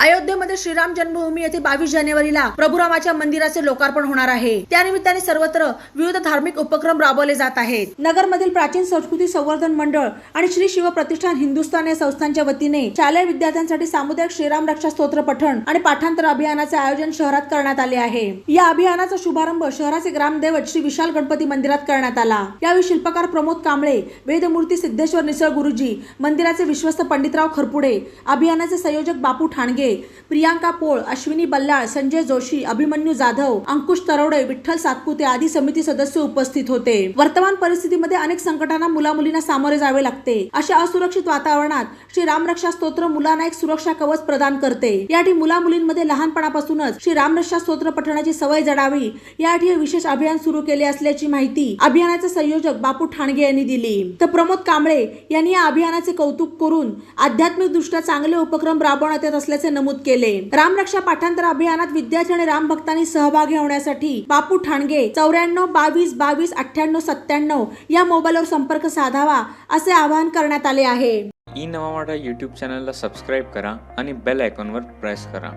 अयोध्येमध्ये श्रीराम जन्मभूमी येथे बावीस जानेवारीला प्रभुरामाच्या मंदिराचे लोकार्पण होणार आहे. त्यानिमित्ताने सर्वत्र विविध धार्मिक उपक्रम राबवले जात आहेत. नगरमधील प्राचीन संस्कृती संवर्धन मंडळ आणि श्री शिव प्रतिष्ठान हिंदुस्थान या संस्थांच्या वतीने शालेय विद्यार्थ्यांसाठी सामुदायिक श्रीराम रक्षा स्तोत्र पठण आणि पाठांतर अभियानाचे आयोजन शहरात करण्यात आले आहे. या अभियानाचा शुभारंभ शहराचे ग्रामदैवत श्री विशाल गणपती मंदिरात करण्यात आला. यावेळी शिल्पकार प्रमोद कांबळे वेदमूर्ती सिद्धेश्वर निसळ गुरुजी मंदिराचे विश्वस्त पंडितराव खरपुडे अभियानाचे संयोजक बापू ठाणगे प्रियांका पोळ अश्विनी बल्लाळ संजय जोशी अभिमन्यू जाधव अंकुश तरवडे विठ्ठल सातपुते आदी समिती सदस्य उपस्थित होते. वर्तमान परिस्थितीमध्ये अनेक संकटांना मुलामुलींना सामोरे जावे लागते. अशा असुरक्षित वातावरणात श्री रामरक्षा स्तोत्र मुलांना एक सुरक्षा कवच प्रदान करते. यासाठी मुला मुलींमध्ये लहानपणापासूनच श्री रामरक्षा स्तोत्र पठणाची सवय जडावी. यासाठी हे विशेष अभियान सुरू केले असल्याची माहिती अभियानाचे संयोजक बापू ठाणगे यांनी दिली. तर प्रमोद कांबळे यांनी या अभियानाचे कौतुक करून आध्यात्मिक दृष्ट्या चांगले उपक्रम राबवण्यात येत असल्याचे नमूद केले. रामरक्षा पाठांतर अभियानात विद्यार्थी आणि रामभक्तांनी सहभागी होण्यासाठी बापू ठाणगे चौऱ्याण्णव बावीस बावीस अठ्ठ्याण्णव सत्त्याण्णव या मोबाईलवर संपर्क साधावा असे आवाहन करण्यात आले आहे. ई नवा मराठा यूट्यूब चॅनलला सबस्क्राईब करा आणि बेल आयकॉनवर प्रेस करा.